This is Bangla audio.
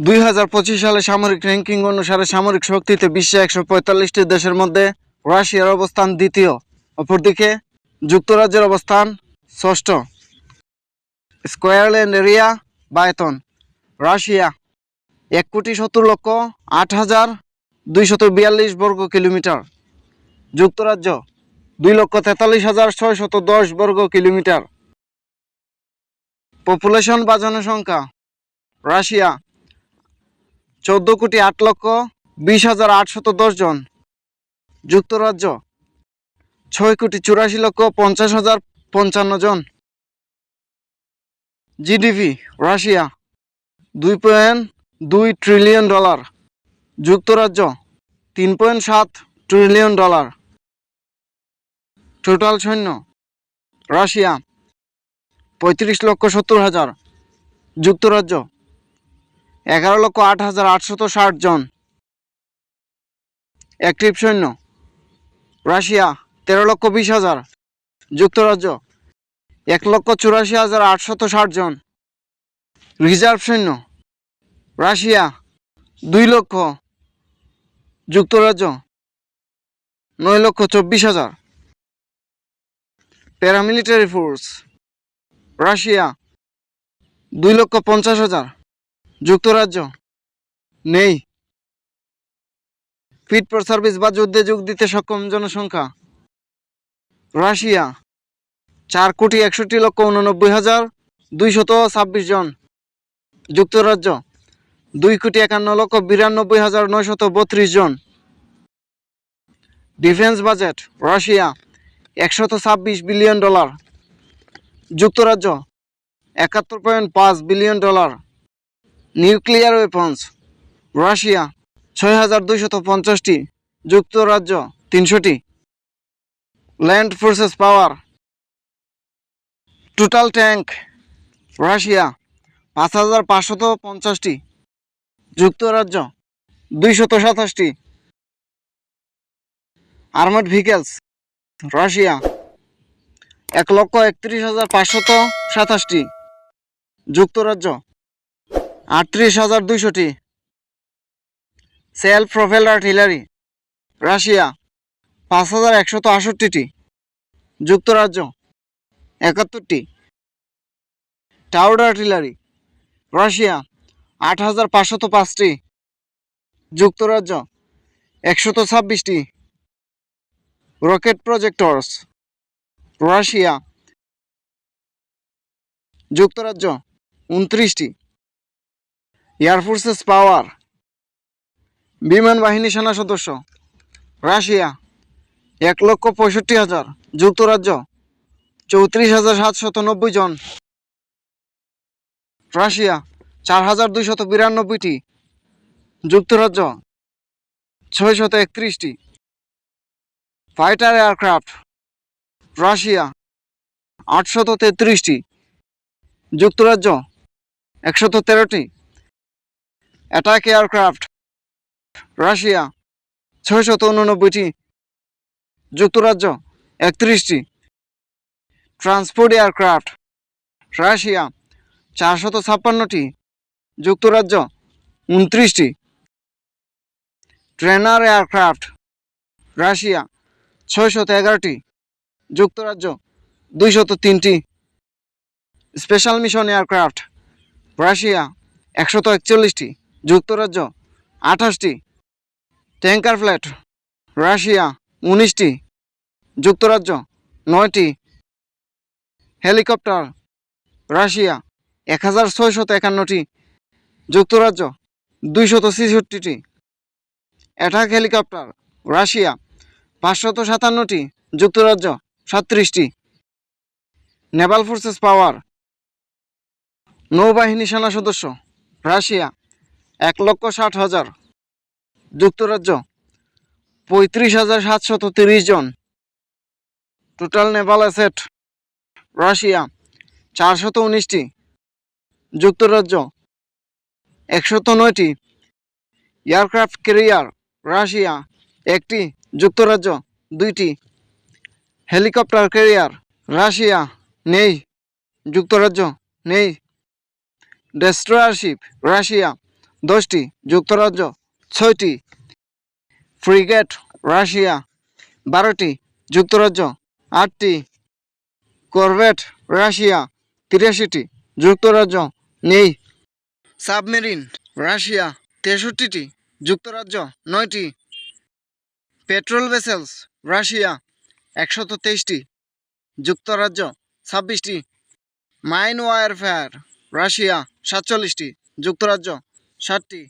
দুই হাজার পঁচিশ সালে সামরিক র্যাঙ্কিং অনুসারে সামরিক শক্তিতে বিশ্বে একশো পঁয়তাল্লিশটি দেশের মধ্যে রাশিয়ার অবস্থান দ্বিতীয়, অপরদিকে যুক্তরাজ্যের অবস্থান ষষ্ঠ। স্কোয়ারল্যান্ড এরিয়া বায়তন। রাশিয়া, এক কোটি সত্তর লক্ষ আট হাজার দুইশত বিয়াল্লিশ বর্গ কিলোমিটার। যুক্তরাজ্য, দুই লক্ষ তেতাল্লিশ হাজার ছয়শত দশ বর্গ কিলোমিটার। পপুলেশন বা জনসংখ্যা রাশিয়া চোদ্দ কোটি আট লক্ষ বিশ হাজার আটশত জন। যুক্তরাজ্য, ছয় কোটি চুরাশি লক্ষ পঞ্চাশ হাজার পঞ্চান্ন জন। জিডিপি, রাশিয়া, দুই পয়েন্ট দুই ট্রিলিয়ন ডলার। যুক্তরাজ্য, তিন পয়েন্ট সাত ট্রিলিয়ন ডলার। টোটাল সৈন্য, রাশিয়া, পঁয়ত্রিশ লক্ষ সত্তর হাজার। যুক্তরাজ্য এগারো লক্ষ আট হাজার আটশত ষাট জন। অ্যাক্টিভ সৈন্য। রাশিয়া, তেরো লক্ষ বিশ হাজার। যুক্তরাজ্য, এক লক্ষ চুরাশি হাজার আটশত ষাট জন। রিজার্ভ সৈন্য। রাশিয়া, দুই লক্ষ। যুক্তরাজ্য, নয় লক্ষ চব্বিশ হাজার। Paramilitary force. রাশিয়া, দুই লক্ষ পঞ্চাশ হাজার। যুক্তরাজ্য। নেই। ফিট ফর সার্ভিস বা যুদ্ধে যোগ দিতে সক্ষম জনসংখ্যা। রাশিয়া, চার কোটি একষট্টি লক্ষ উননব্বই হাজার দুইশত ছাব্বিশ জন। যুক্তরাজ্য, দুই কোটি একান্ন লক্ষ বিরানব্বই হাজার নয়শত বত্রিশ জন। ডিফেন্স বাজেট, রাশিয়া, একশত ছাব্বিশ বিলিয়ন ডলার। যুক্তরাজ্য, একাত্তর পয়েন্ট পাঁচ billion dollar. Nuclear weapons Russia ছয় হাজার দুইশত পঞ্চাশটি, যুক্তরাজ্য, তিনশোটি। Land forces power total tank Russia পাঁচ হাজার পাঁচশত পঞ্চাশটি, যুক্তরাজ্য, দুইশত সাতাশটি। আর্মাড ভেহিকেলস রাশিয়া এক লক্ষ একত্রিশ হাজার পাঁচশত সাতাশটি। যুক্তরাজ্য আটত্রিশ হাজার দুইশোটি। সেলফ প্রোফেল আর্টিলারি রাশিয়া, পাঁচ হাজার একশত আষট্টিটি যুক্তরাজ্য, একাত্তরটি। টাউড আর্টিলারি রাশিয়া, আট হাজার পাঁচশত পাঁচটি। যুক্তরাজ্য, একশত ছাব্বিশটি। Rocket projectors, Russia. যুক্তরাজ্য, উনত্রিশটি। এয়ারফোর্সেস পাওয়ার বিমান বাহিনী সেনা সদস্য, রাশিয়া, এক লক্ষ পঁয়ষট্টি হাজার, যুক্তরাজ্য, চৌত্রিশ হাজার সাতশত নব্বই জন। রাশিয়া, চার হাজার দুইশত বিরানব্বইটি। যুক্তরাজ্য, ছয়শত একত্রিশটি। ফাইটার এয়ারক্রাফট, রাশিয়া, আটশত তেত্রিশটি। যুক্তরাজ্য, একশত তেরোটি। অ্যাটাক এয়ারক্রাফট রাশিয়া ছয়শত উননব্বইটি। যুক্তরাজ্য। একত্রিশটি। ট্রান্সপোর্ট এয়ারক্রাফট রাশিয়া চারশত ছাপ্পান্নটি। যুক্তরাজ্য। উনত্রিশটি। ট্রেনার এয়ারক্রাফট রাশিয়া ছয়শত এগারোটি। যুক্তরাজ্য। দুইশত তিনটি। স্পেশাল মিশন এয়ারক্রাফট রাশিয়া একশত একচল্লিশটি। যুক্তরাজ্য, আঠাশটি। ট্যাঙ্কার ফ্ল্যাট, রাশিয়া, উনিশটি। যুক্তরাজ্য, নয়টি। হেলিকপ্টার, রাশিয়া এক হাজার ছয়শত একান্নটি। যুক্তরাজ্য, দুইশত ছেষট্টিটি। অ্যাটাক হেলিকপ্টার, রাশিয়া, পাঁচশত সাতান্নটি। যুক্তরাজ্য, সাতত্রিশটি। নেভাল ফোর্সেস পাওয়ার, নৌবাহিনী সেনা সদস্য, রাশিয়া এক লক্ষ ষাট হাজার। যুক্তরাজ্য, পঁয়ত্রিশ হাজার সাতশত তিরিশ জন। টোটাল নেভাল অ্যাসেট রাশিয়া, চারশত উনিশটি। যুক্তরাজ্য, একশত নয়টি। এয়ারক্রাফট ক্যারিয়ার রাশিয়া, একটি। যুক্তরাজ্য, দুইটি। হেলিকপ্টার ক্যারিয়ার রাশিয়া, নেই। যুক্তরাজ্য, নেই। Destroyer ship Russia. দশটি, যুক্তরাজ্য ছয়টি, ফ্রিগেট রাশিয়া বারোটি, যুক্তরাজ্য আটটি, করভেট রাশিয়া তিরাশিটি, যুক্তরাজ্য নেই। সাবমেরিন রাশিয়া তেষট্টিটি, যুক্তরাজ্য নয়টি। পেট্রোল ভেসেলস রাশিয়া একশত তেইশটি যুক্তরাজ্য ছাব্বিশটি। মাইন ওয়ারফেয়ার রাশিয়া সাতচল্লিশটি, যুক্তরাজ্য ষাটটি।